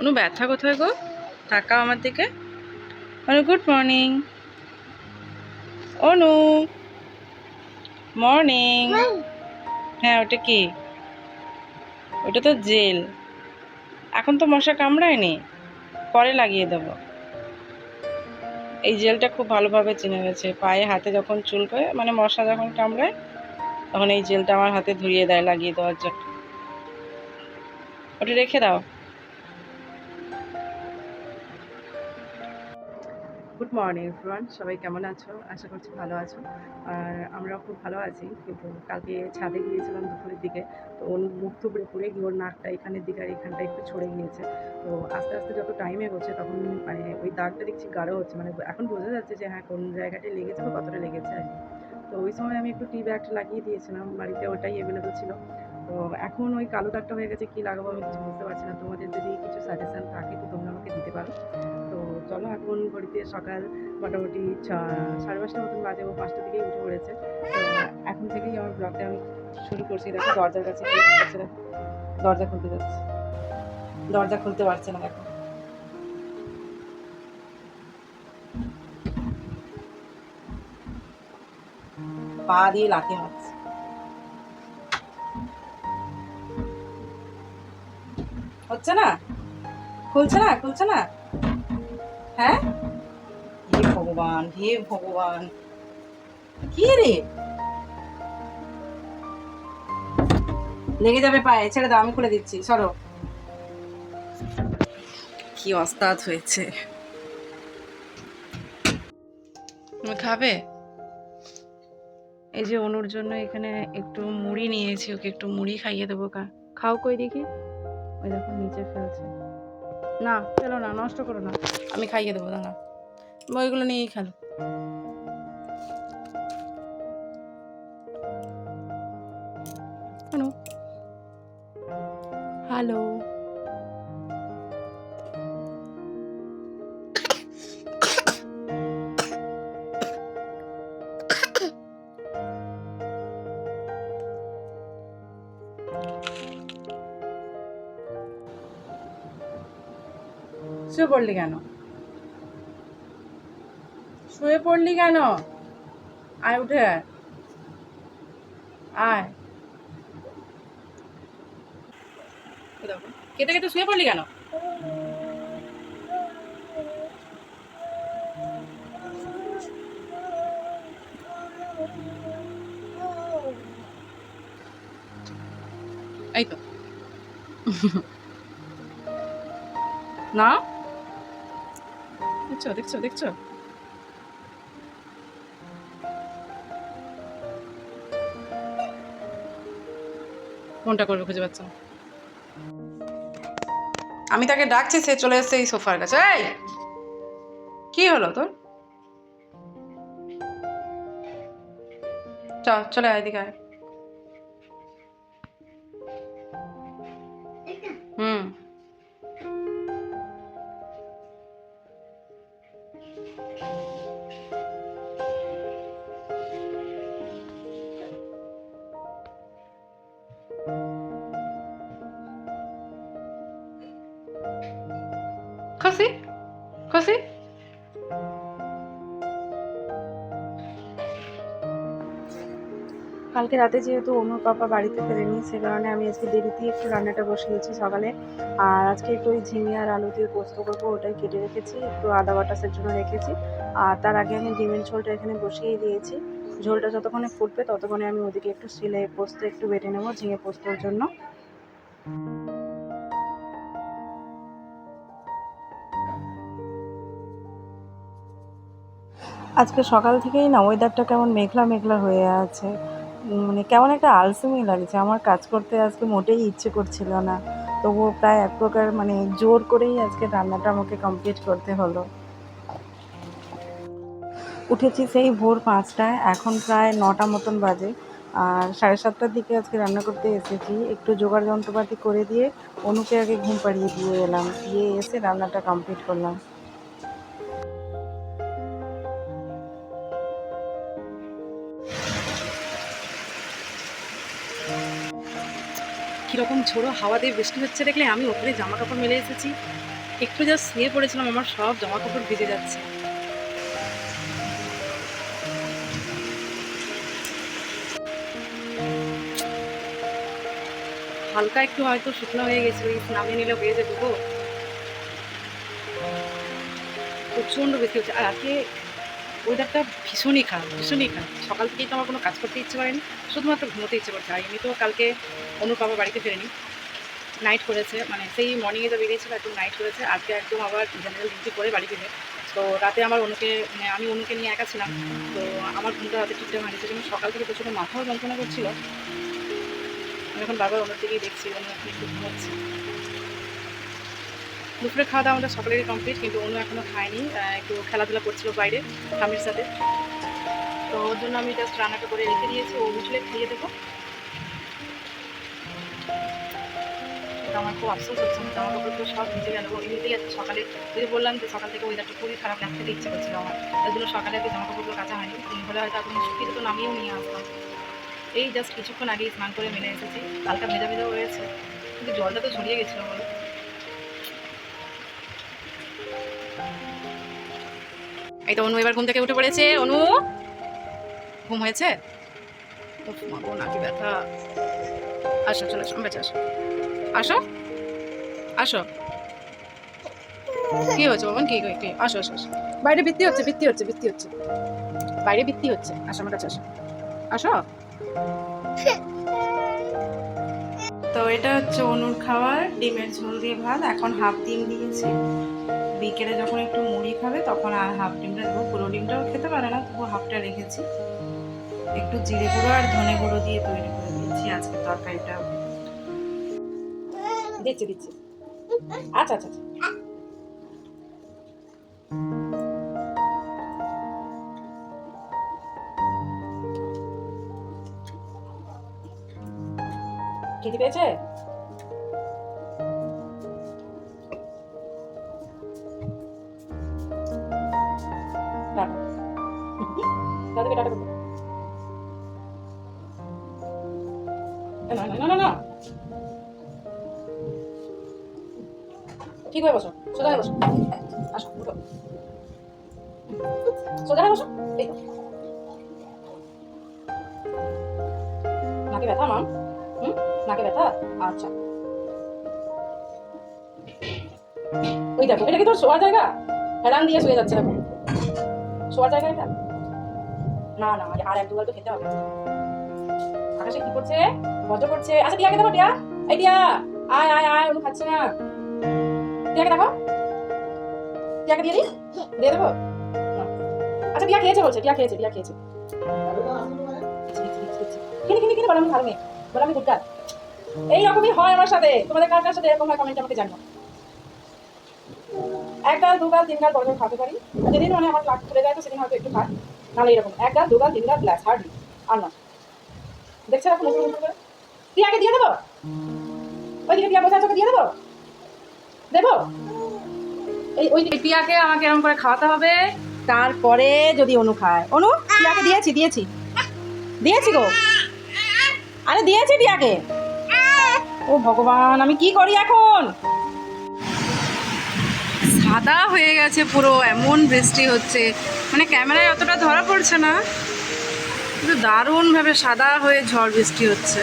অনু ব্যথা কোথায় গো? তাকাও আমার দিকে। Anu good morning Anu morning হ্যাঁ ওটা কি? ওটা তো জেল। এখন তো মশা কামড়ায়নি। পরে লাগিয়ে দেবো। এই জেলটা খুব ভালোভাবে চিনে গেছে। পায়ে হাতে যখন চুলকোয় মানে মশা যখন কামড়ায়, তখন এই জেলটা আমার হাতে ধরিয়ে দেয় লাগিয়ে দেওয়ার জন্য। ওটা রেখে দাও। গুড মর্নিং এভরিওয়ান সবাই কেমন আছো? আশা করছি ভালো আছো। আর আমরাও খুব ভালো আছি, কিন্তু কালকে ছাদে গিয়েছিলাম দুপুরের দিকে, তো ওর মুখ থুবড়ে পড়ে গিয়ে ওর নাকটা এখানের দিকে আর এখানটা একটু ছড়ে গিয়েছে। তো আস্তে আস্তে যত টাইম এগোচ্ছে তখন মানে ওই দাগটা দেখছি গাঢ় হচ্ছে মানে এখন বোঝা যাচ্ছে যে হ্যাঁ কোন জায়গাটায় লেগেছে বা কতটা লেগেছে আর কি। তো ওই সময় আমি একটু টি ব্যাগটা লাগিয়ে দিয়েছিলাম, বাড়িতে ওটাই অ্যাভেলেবল ছিল। তো এখন ওই কালো দাগটা হয়ে গেছে, কী লাগাবো আমি কিছু বুঝতে পারছি না। তোমাদের যদি কিছু সাজেশান থাকে তো তোমরা আমাকে দিতে পারো। চলো এখন ঘড়িতে সকাল মোটামুটি ছ- সাড়ে পাঁচটার মতন বাজে, ও পাঁচটা থেকেই উঠে পড়েছে। তো এখন থেকেই আমার ব্লগটা আমি শুরু করছি। দেখো, দরজার কাছে দরজা খুলতে যাচ্ছে। দরজা খুলতে পারছে না, দেখো। পা দিয়ে লাথি মারছে। হচ্ছে না? খুলছে না? খুলছে না? হ্যাঁ? হে ভগবান হে ভগবান। কি রে? লেগে যাবে পায়ে, ছেড়ে দাও, আমি খুলে দিচ্ছি, সরো। কি অস্তাদ হয়েছে। খাবে? এই যে অনুর জন্য এখানে একটু মুড়ি নিয়েছি, ওকে একটু মুড়ি খাইয়ে দেবো কা। খাও কই দেখি। ওই দেখো, নিচে ফেলছে। না ফেলো না নষ্ট করো না। আমি খাইয়ে দেবো দাঁড়া। বইগুলো নিয়েই খেলো হ্যালো। পড়লি কেন? শুয়ে পড়লি কেন? আয়, উঠে আয়। কেটে কেটে শুয়ে পড়লি কেন? এই তো। না? দেখছ দেখছ দেখছ? কোনটা করবে, খুঁজে পাচ্ছ আমি তাকে ডাকছি, সে চলে এসছে এই সোফার কাছে। এই, কি হলো তোর? চ, চলে আয়, এদিকে আয়। খুশি খুশি কালকে রাতে যেহেতু অনুর পাপা বাড়িতে ফেরেনি, সে কারণে আমি আজকে দেরিতেই একটু রান্নাটা বসিয়েছি সকালে। আর আজকে একটু ওই ঝিঙে আর আলু দিয়ে পোস্ত করব, ওটাই কেটে রেখেছি, একটু আদা বাটাসের জন্য রেখেছি। আর তার আগে আমি ডিমের ঝোলটা এখানে বসিয়ে দিয়েছি। ঝোলটা যতক্ষণে ফুটবে ততক্ষণে আমি ওদিকে একটু শিলে পোস্ত একটু বেটে নেব, ঝিঙে পোস্তর জন্য। আজকে সকাল থেকেই না ওয়েদারটা কেমন মেঘলা মেঘলা হয়ে আছে। মানে কেমন একটা আলসেমি লাগছে। আমার কাজ করতে আজকে মোটেই ইচ্ছে করছিল না। তবুও প্রায় এক প্রকার মানে জোর করেই আজকে রান্নাটা আমাকে কমপ্লিট করতে হলো। উঠেছি সেই ভোর পাঁচটায়। এখন প্রায় নটা মতন বাজে। আর সাড়ে সাতটার দিকে আজকে রান্না করতে এসেছি। একটু জোগাড় যন্ত্রপাতি করে দিয়ে অনুকে আগে ঘুম পাড়িয়ে দিয়ে এলাম। দিয়ে এসে রান্নাটা কমপ্লিট করলাম। কীরকম ঝোড়ো হাওয়া দিয়ে বৃষ্টি হচ্ছে দেখলে আমি ওপরে জামা কাপড় মেলে এসেছি। একটু যা শুয়ে পড়েছিলাম, আমার সব জামা কাপড় ভিজে যাচ্ছে। হালকা একটু হয়তো শুকনো হয়ে গেছিল নামিয়ে নিলে যেত গো। প্রচণ্ড বেশি হচ্ছে। আর আজকে ওয়েদারটা ভীষণই খারাপ ভীষণই খারাপ। সকাল থেকেই তো আমার কোনো কাজ করতে ইচ্ছে করেনি শুধুমাত্র ঘুমোতে ইচ্ছে করছে। আর এমনিতেও কালকে অনুর বাবা বাড়িতে ফেরেনি। নাইট করেছে মানে সেই মর্নিংয়ে তো বেরিয়েছিল একদম নাইট করেছে। আজকে একদম আবার জেনারেল ডিউটি করে বাড়ি ফিরে। তো রাতে আমার অনুকে মানে আমি অনুকে নিয়ে একা ছিলাম। তো আমার ঘুমটা রাতে ঠিকঠাক হয়নি। সেজন্য সকাল থেকে প্রচণ্ড মাথাও যন্ত্রণা করছিল। আমি এখন বারবার অনুর দিকেই দেখছি অনু এখন একটু ঘুমোচ্ছে। দুপুরে খাওয়া দাওয়া আমাদের সকালেরই কমপ্লিট কিন্তু অনু এখনও খায়নি একটু খেলাধুলা করছিল বাইরে, স্বামীর সাথে। তো ওর জন্য আমি জাস্ট রান্নাটা করে রেখে দিয়েছি, ও উঠলে খাইয়ে দেবো। আমার খুব আফসোস হচ্ছে জামা কাপড় তো সব ভিজে গেল এমনিতেই আজকে সকালে, যদি বললাম যে সকাল থেকে ওয়েদারটা খুবই খারাপ লাগতে ইচ্ছে করছিল আমার। তার জন্য সকালে আগে জামা কাপড়গুলো কাঁচা হয়নি হলে হয়তো আপনি শুকিয়ে তো নামিয়েও নিয়ে আসতাম এই জাস্ট কিছুক্ষণ আগেই স্নান করে মেনে এসেছি হালকা ভেজা ভেজা হয়েছে, কিন্তু জলটা তো ছড়িয়ে গেছিল বলো। এই তো অনু এবার ঘুম থেকে উঠে পড়েছে। অনু, ঘুম হয়েছে? নাকি ব্যথা। আসো, চলে আসো, বেঁচে আসো। আসো? আসো। কি হয়েছে বাবা কি কি আসো আসো আসো। বাইরে বৃত্তি হচ্ছে বৃত্তি হচ্ছে বৃত্তি হচ্ছে। বাইরে বৃত্তি হচ্ছে। আসো, আমার কাছে আসো। আসো? তো এটা হচ্ছে অনুর খাবার ডিমের ঝোল দিয়ে ভাত। এখন হাফ ডিম দিয়েছি। বিকেলে যখন একটু মুড়ি খাবে, তখন আর হাফ ডিমটা দেবো। পুরো ডিমটাও খেতে পারে না তবু হাফটা রেখেছি। একটু জিরে গুঁড়ো আর ধনে গুঁড়ো দিয়ে তৈরি করে দিয়েছি আজকে তরকারিটা। দিচ্ছি দিচ্ছি। আচ্ছা আচ্ছা আচ্ছা। খিদে পেয়েছে টাটা দাদাকে টাটা করতে না না না না ঠিক হয়ে বসো, সোজা হয়ে বসো। আসো, উঠো। সোজা হয়ে বসো, এই। ব্যথা মাম হুম? ব্যথা? আচ্ছা। ওই দেখো, এটা কি তোর শোয়ার জায়গা? হেলান দিয়ে শুয়ে যাচ্ছে, দেখো। শোয়ার জায়গা এটা? না না, আর এক দুবার তো খেতে হবে। আকাশে কি করছে? বজ্র করছে। আচ্ছা টিয়াকে দেখো, টিয়া। এই টিয়া, আয় আয় আয়, অনু খাচ্ছে না। টিয়াকে দেখো। টিয়াকে দিয়ে দিই? দিয়ে দেবো? আচ্ছা টিয়া খেয়েছে বলছে, টিয়া খেয়েছে টিয়া খেয়েছে। কিনে কিনে কিনে, বলো, আমি ভালো মেয়ে বলো, আমি গুড্ডা এইরকমই হয় আমার সাথে। তোমাদের কার কার সাথে এরকম হয় কমেন্ট আমাকে জানো এক গাল, দু গাল, তিন গাল বড় খাতে পারি। যেদিন মানে আমার লাট খুলে যায়, তো সেদিন হয়তো একটু খাই। নাহলে এরকম এক গাল, দু গাল, তিন গাল গ্লাস হার্ডলি আর না। দেখছে এখন করে? টিয়াকে দিয়ে দেবো? ওইদিকে টিয়া বসে আছে দিয়ে দেবো? দেবো? এই ওই টিয়াকে আমাকে এরকম করে খাওয়াতে হবে। তারপরে যদি অনু খায়। অনু টিয়াকে দিয়েছি দিয়েছি। দিয়েছি গো। আরে দিয়েছি টিয়াকে ও ভগবান, আমি কি করি এখন? সাদা হয়ে গেছে পুরো, এমন বৃষ্টি হচ্ছে। মানে ক্যামেরায় অতটা ধরা পড়ছে না, কিন্তু দারুণভাবে সাদা হয়ে ঝড় বৃষ্টি হচ্ছে।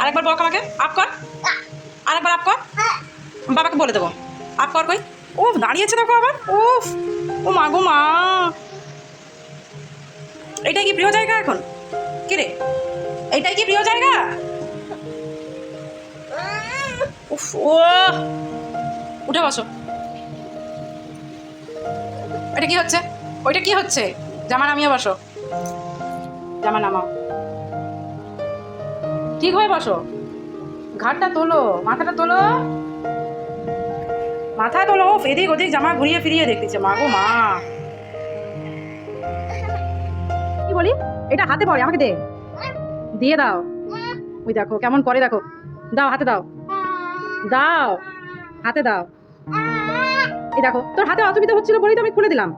আরেকবার বল আমাকে আপ কর। আরেকবার আপ কর। বাবাকে বলে দেবো। আপ কর কই। ও, দাঁড়িয়েছে দেখো আবার। উফ, ও মা গো মা। এটাই কি প্রিয় জায়গা এখন? কি রে? এইটাই কি প্রিয় জায়গা? উফ ও উঠে বসো। এটা কি হচ্ছে? ওইটা কি হচ্ছে? জামা নামিয়ে বসো। জামা নামাও। ঠিক হয়ে বসো। ঘাটটা তোলো মাথাটা তোলো। মাথা তোলো উফ, এদিক ওদিক জামা ঘুরিয়ে ফিরিয়ে দেখতেছে। মা গো মা। কি বলি? এটা হাতে পড়ে, আমাকে দে। দিয়ে দাও। ওই দেখো, কেমন করে দেখো। দাও, হাতে দাও। দাও, হাতে দাও। এই দেখো, তোর হাতে অসুবিধা হচ্ছিল বলেই তো আমি খুলে দিলাম।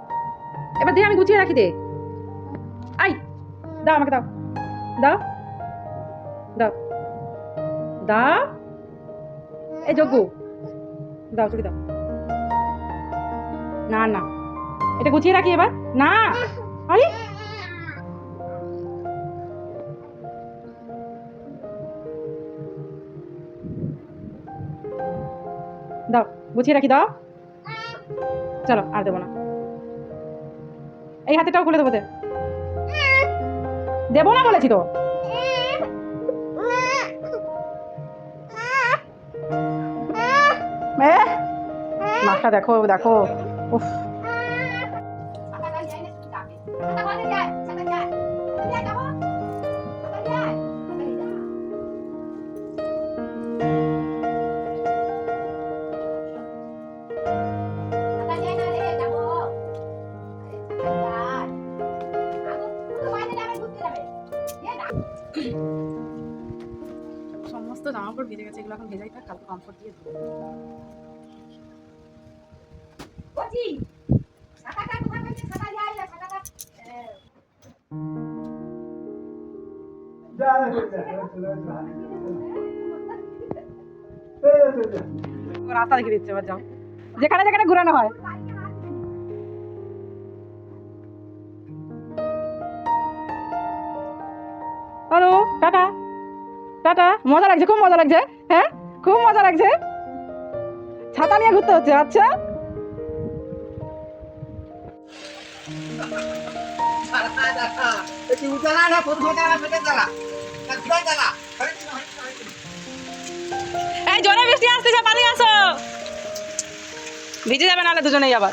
এবার দিয়ে আমি গুছিয়ে রাখি দে। আই, দাও আমাকে দাও। দাও। দাও। দাও। এই যজ্ঞ। দাও চুরি দাও। না না। এটা গুছিয়ে রাখি এবার। না। আরে দাও, গুছিয়ে রাখি, দাও। চলো, আর দেবো না। এই হাতেটাও খুলে দেবো দে দেবো না বলেছি তো। মাথা দেখো দেখো। উফ। জামা ভিজে গেছে এগুলো এখন ভেজাই থাক কালকে কমফোর্ট দিয়ে ধুবো রাস্তা দেখে দিচ্ছে এবার যাও। যেখানে যেখানে ঘুরানো হয়। টাটা, মজা লাগছে, খুব মজা লাগছে হ্যাঁ? খুব মজা লাগছে। ছাতা নিয়ে ঘুরতে হচ্ছে আচ্ছা। এই জোরে বৃষ্টি আসতেছে, পালিয়ে আসো। ভিজে যাবে নাহলে দুজনেই আবার।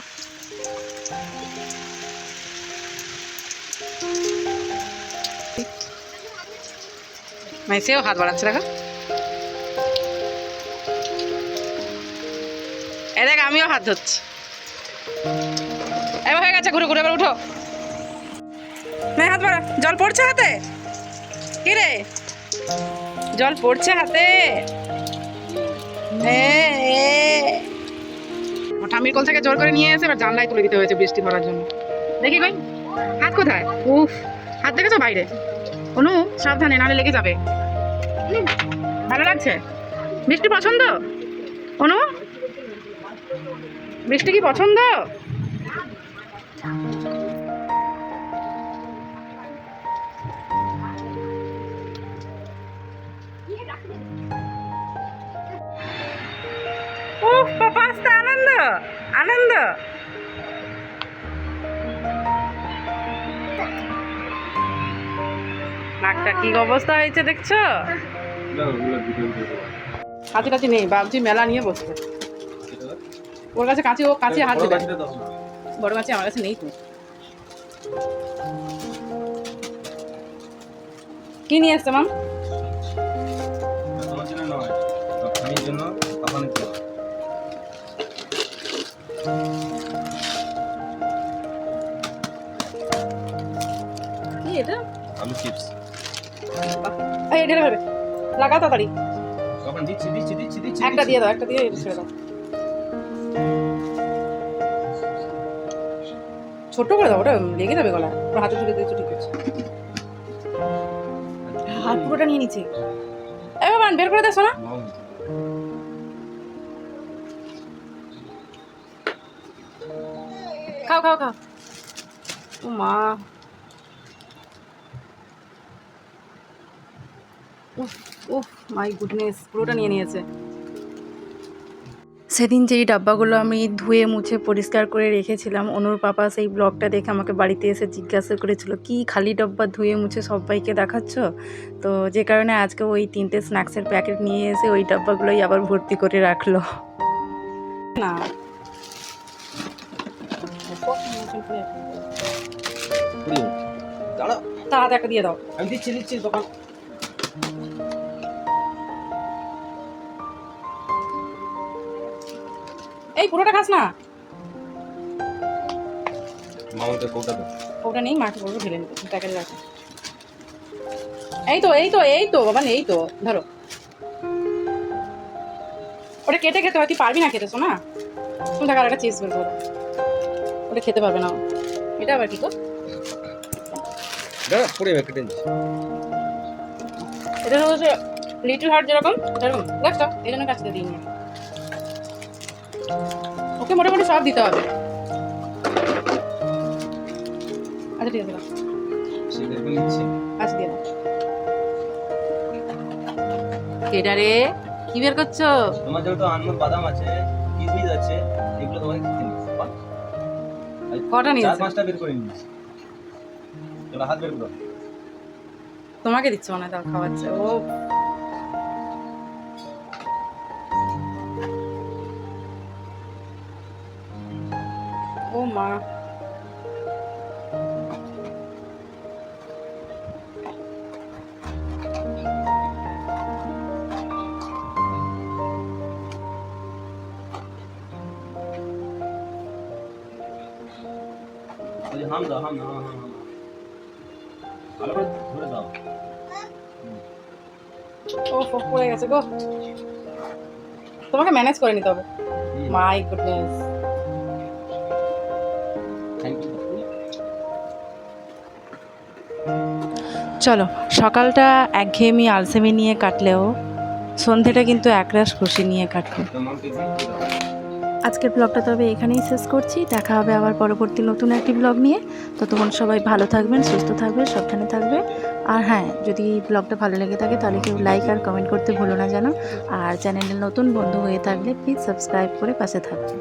মাইসেও হাত বাড়াচ্ছে, দেখো। এ দেখ, আমিও হাত ধরছি। এবার হয়ে গেছে, ঘুরে ঘুরে, এবার উঠো। নে, হাত বাড়া। জল পড়ছে হাতে? কি রে? জল পড়ছে হাতে। ও ঠাম্মির থেকে জোর করে নিয়ে এসে এবার জানলায় তুলে দিতে হয়েছে বৃষ্টি পড়ার জন্য। দেখি কই হাত কোথায়? উফ, হাত দেখেছ বাইরে? অনু, সাবধানে নালে লেগে যাবে। ভালো লাগছে? বৃষ্টি পছন্দ? অনু? বৃষ্টি কি পছন্দ? আনন্দ আনন্দ। নাকটা কি অবস্থা হয়েছে দেখছ? কাছে কাছে নেই, বাবজি মেলা নিয়ে বসবে। ওর কাছে কাছে ও কাছে হাত দেবে। বড় কাছে আমার কাছে নেই তো। কি নিয়ে এসছে, মাম? এটা? আলু চিপস এই এটা ভেবে লাগাও তাড়াতাড়ি। কখন দিচ্ছি দিচ্ছি দিচ্ছি দিচ্ছি একটা দিয়ে দাও একটা দিয়ে ছেড়ে দাও। ছোট করে দাও ওটা লেগে যাবে গলা ওর হাতে তুলে দিয়েছ ঠিক আছে। হাত পুরোটা নিয়ে নিচ্ছি এ বাবা বের করে দে শোনা মাও খাও খাও খাও। ও মা। উফ উফ মাই গুডনেস পুরোটা নিয়ে নিয়েছে। সেদিন যেই ডাব্বাগুলো আমি ধুয়ে মুছে পরিষ্কার করে রেখেছিলাম অনুর পাপা সেই ব্লগটা দেখে আমাকে বাড়িতে এসে জিজ্ঞাসা করেছিল কি খালি ডাব্বা ধুয়ে মুছে সবাইকে দেখাচ্ছ? তো যে কারণে আজকে ওই তিনটে স্ন্যাক্সের প্যাকেট নিয়ে এসে ওই ডাব্বাগুলোই আবার ভর্তি করে রাখল। না। কুড়ি দাঁড়া তাড়াতাড়ি দিয়ে দাও। আমি দিচ্ছি দিচ্ছি দোকান। এই পুরোটা খাস না। মামাকে কৌটা দাও ওটা নেই মাকে বলব ঢেলে নিতে। প্যাকেটে রাখো। এই তো এই তো এই তো বাবা এই তো ধরো। ওটা কেটে খেতে হয় তুই পারবি না খেতে শোনা তুমি টাকার একটা চিজ বের করো ওটা খেতে পারবে না। এটা আবার কি গো? দাঁড়া কেটে এটা হচ্ছে লিটল হার্ট যেরকম সেরকম দেখছ এই জন্য কাছতে দিইনি ওকে মোটামুটি সব দিতে হবে। আচ্ছা ঠিক আছে আচ্ছা দিয়ে দাও কেডা রে? কি বের করছ? তোমার যেহেতু আনমোল বাদাম আছে আছে এগুলো তোমাকে খেতে নিচ্ছে বাহ। এই কটা চার পাঁচটা বের করে নিচ্ছি। চলো হাত বের করো। তোমাকে দিচ্ছে মনে হয় খাওয়াচ্ছে। ও ও মা ওই যে হাম দাও হাম দাও হাম হাম হাম ভালো করে ধরে দাও ও ফো পড়ে গেছে গো তোমাকে ম্যানেজ করে নিতে হবে মাই গুডনেস চলো, সকালটা একঘেয়েমি আলসেমি নিয়ে কাটলেও সন্ধেটা কিন্তু একরাশ খুশি নিয়ে কাটবে। তোমার কি দাও আজকের ব্লগটা তবে এখানেই শেষ করছি। দেখা হবে আবার পরবর্তী নতুন একটি ব্লগ নিয়ে। ততক্ষণ সবাই ভালো থাকবেন, সুস্থ থাকবেন, সাবধানে থাকবে আর হ্যাঁ যদি ব্লগটা ভালো লেগে থাকে তাহলে কেউ লাইক আর কমেন্ট করতে ভুলো না যেন। আর চ্যানেলের নতুন বন্ধু হয়ে থাকলে প্লিজ সাবস্ক্রাইব করে পাশে থাকবেন।